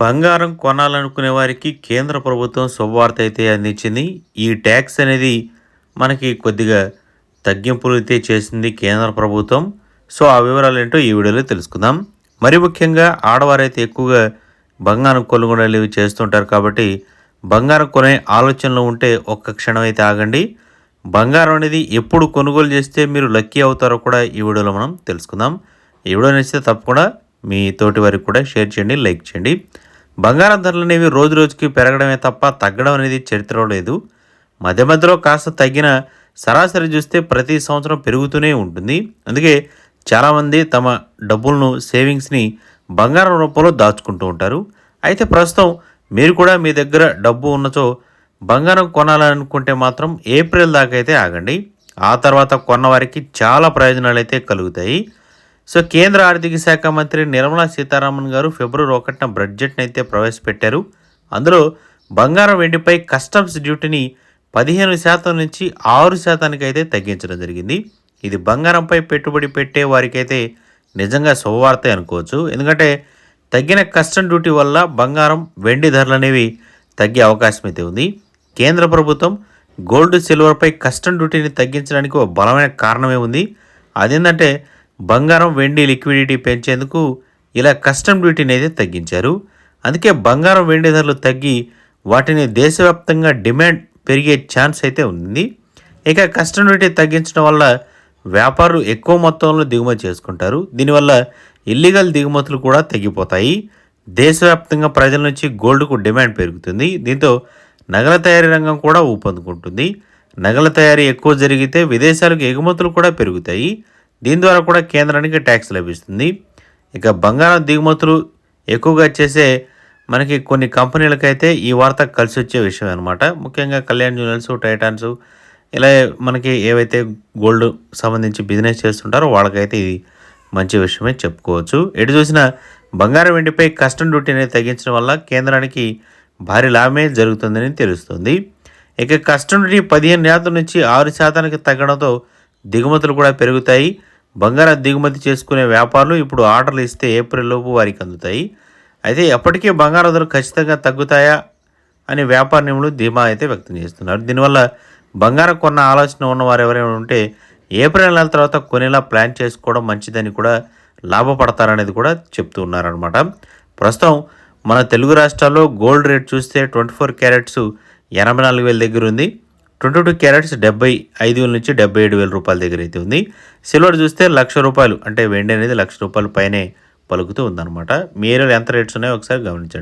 బంగారం కొనాలనుకునే వారికి కేంద్ర ప్రభుత్వం శుభవార్త అయితే అందించింది. ఈ ట్యాక్స్ అనేది మనకి కొద్దిగా తగ్గింపులు అయితే చేసింది కేంద్ర ప్రభుత్వం. సో ఆ వివరాలు ఏంటో ఈ వీడియోలో తెలుసుకుందాం. మరి ముఖ్యంగా ఆడవారైతే ఎక్కువగా బంగారం కొనుగోలు ఇవి చేస్తుంటారు కాబట్టి బంగారం కొనే ఆలోచనలో ఉంటే ఒక్క క్షణం అయితే ఆగండి. బంగారం అనేది ఎప్పుడు కొనుగోలు చేస్తే మీరు లక్కీ అవుతారో కూడా ఈ వీడియోలో మనం తెలుసుకుందాం. ఈ వీడియో నచ్చితే తప్పకుండా మీ తోటి వారికి కూడా షేర్ చేయండి లైక్ చేయండి. బంగారం ధరలు అనేవి రోజు రోజుకి పెరగడమే తప్ప తగ్గడం అనేది చరిత్రలో లేదు. మధ్య మధ్యలో కాస్త తగ్గిన సరాసరి చూస్తే ప్రతి సంవత్సరం పెరుగుతూనే ఉంటుంది. అందుకే చాలామంది తమ డబ్బులను సేవింగ్స్ని బంగారం రూపంలో దాచుకుంటూ ఉంటారు. అయితే ప్రస్తుతం మీరు కూడా మీ దగ్గర డబ్బు ఉన్నచో బంగారం కొనాలనుకుంటే మాత్రం ఏప్రిల్ దాకా అయితే ఆగండి. ఆ తర్వాత కొన్నవారికి చాలా ప్రయోజనాలు అయితే కలుగుతాయి. సో కేంద్ర ఆర్థిక శాఖ మంత్రి నిర్మలా సీతారామన్ గారు ఫిబ్రవరి ఒకటిన బడ్జెట్ని అయితే ప్రవేశపెట్టారు. అందులో బంగారం వెండిపై కస్టమ్స్ డ్యూటీని పదిహేను శాతం నుంచి ఆరు శాతానికి అయితే తగ్గించడం జరిగింది. ఇది బంగారంపై పెట్టుబడి పెట్టే వారికైతే నిజంగా శుభవార్త అనుకోవచ్చు. ఎందుకంటే తగ్గిన కస్టమ్ డ్యూటీ వల్ల బంగారం వెండి ధరలు అనేవి తగ్గే అవకాశం అయితే ఉంది. కేంద్ర ప్రభుత్వం గోల్డ్ సిల్వర్పై కస్టమ్ డ్యూటీని తగ్గించడానికి ఒక బలమైన కారణమే ఉంది. అదేంటంటే బంగారం వెండి లిక్విడిటీ పెంచేందుకు ఇలా కస్టమ్ డ్యూటీని అయితే తగ్గించారు. అందుకే బంగారం వెండి ధరలు తగ్గి వాటిని దేశవ్యాప్తంగా డిమాండ్ పెరిగే ఛాన్స్ అయితే ఉంది. ఇక కస్టమ్ డ్యూటీ తగ్గించడం వల్ల వ్యాపారులు ఎక్కువ మొత్తంలో దిగుమతి చేసుకుంటారు. దీనివల్ల ఇల్లీగల్ దిగుమతులు కూడా తగ్గిపోతాయి. దేశవ్యాప్తంగా ప్రజల నుంచి గోల్డ్కు డిమాండ్ పెరుగుతుంది. దీంతో నగల తయారీ రంగం కూడా ఊపందుకుంటుంది. నగల తయారీ ఎక్కువ జరిగితే విదేశాలకు ఎగుమతులు కూడా పెరుగుతాయి. దీని ద్వారా కూడా కేంద్రానికి ట్యాక్స్ లభిస్తుంది. ఇక బంగారం దిగుమతులు ఎక్కువగా చేసే మనకి కొన్ని కంపెనీలకైతే ఈ వార్త కలిసి వచ్చే విషయం అనమాట ముఖ్యంగా కళ్యాణ్ జ్యువెలర్స్ టైటాన్స్ ఇలా మనకి ఏవైతే గోల్డ్ సంబంధించి బిజినెస్ చేస్తుంటారో వాళ్ళకైతే ఇది మంచి విషయమే చెప్పుకోవచ్చు. ఎటు చూసినా బంగారం వెండిపై కస్టమ్ డ్యూటీ అనేది తగ్గించడం వల్ల కేంద్రానికి భారీ లాభమే జరుగుతుందని తెలుస్తుంది. ఇక కస్టమ్ డ్యూటీ పదిహేను శాతం నుంచి ఆరు శాతానికి తగ్గడంతో దిగుమతులు కూడా పెరుగుతాయి. బంగారం దిగుమతి చేసుకునే వ్యాపారులు ఇప్పుడు ఆర్డర్లు ఇస్తే ఏప్రిల్ లోపు వారికి అందుతాయి. అయితే ఎప్పటికీ బంగారం ధరలు ఖచ్చితంగా తగ్గుతాయా అని వ్యాపార నిపుణులు ధీమా అయితే వ్యక్తం చేస్తున్నారు. దీనివల్ల బంగారం కొన్న ఆలోచన ఉన్నవారు ఎవరైనా ఉంటే ఏప్రిల్ నెల తర్వాత కొనేలా ప్లాన్ చేసుకోవడం మంచిదని కూడా లాభపడతారనేది కూడా చెప్తూ ఉన్నారనమాట ప్రస్తుతం మన తెలుగు రాష్ట్రాల్లో గోల్డ్ రేట్ చూస్తే ట్వంటీ ఫోర్ క్యారెట్స్ ఎనభై నాలుగు వేల దగ్గర ఉంది. ట్వంటీ టూ క్యారెట్స్ డెబ్బై ఐదు వేల నుంచి డెబ్బై ఏడు వేల రూపాయల దగ్గర అయితే ఉంది. సిల్వర్ చూస్తే లక్ష రూపాయలు అంటే వెండి అనేది లక్ష రూపాయల పైనే పలుకుతూ ఉందన్నమాట. మీ ఏరియాలో ఎంత రేట్స్ ఉన్నాయో ఒకసారి గమనించండి.